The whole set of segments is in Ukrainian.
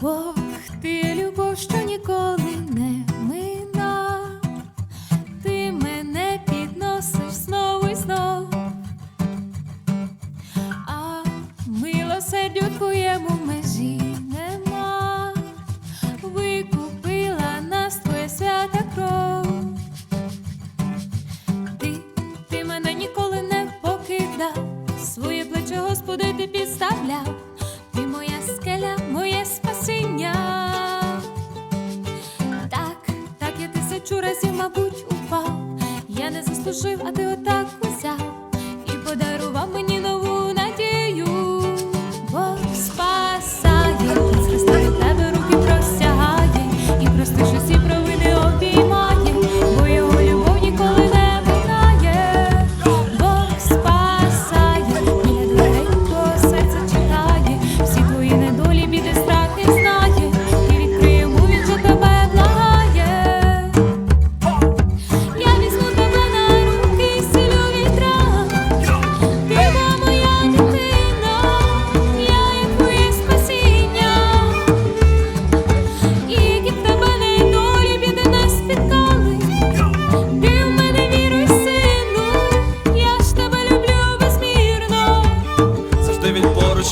Бог, ти любов, що ніколи не мина, ти мене підносиш знову і знов, а милосердю твоєму межі нема, викупила нас твоє свята кров. Ти, ти мене ніколи не покидав, своє плече, Господи, ти підставляв. тисячу разів, мабуть, упав. Я не заслужив, а ти отак узяв і подарував мені.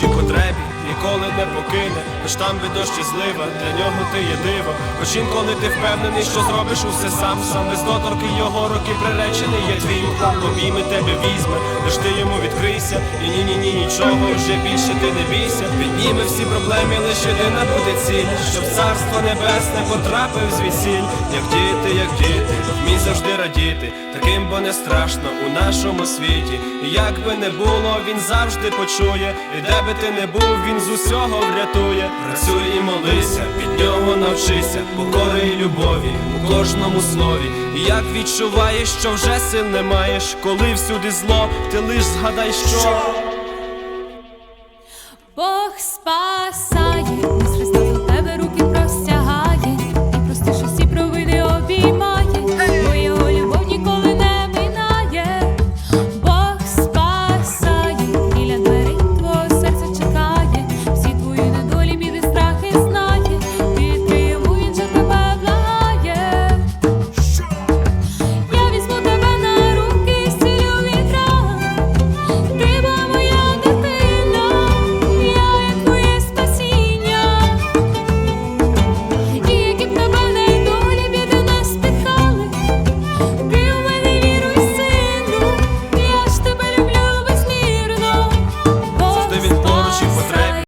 Він поруч і потребі, ніколи не покине, Хоч там від дощі злива, для нього ти є диво. Хоч інколи ти впевнений, що зробиш усе сам, сам без доторки його руки приречений є твій. Обійми тебе візьме, лиш ти йому відкрийся. І ні, ні, ні, нічого вже більше ти не бійся. Підніме всі проблеми, лиш єдина буде ціль, щоб царство небесне потрапив звісіль, як діти, як діти, вмій завжди радіти, таким бо не страшно у нашому світі. І як би не було, він завжди почує, і де би ти не був, він з усього врятує. Працюй і молися, від нього навчися, покори і любові у кожному слові. І як відчуваєш, що вже сил не маєш, коли всюди зло, ти лиш згадай, що. Бог спасає,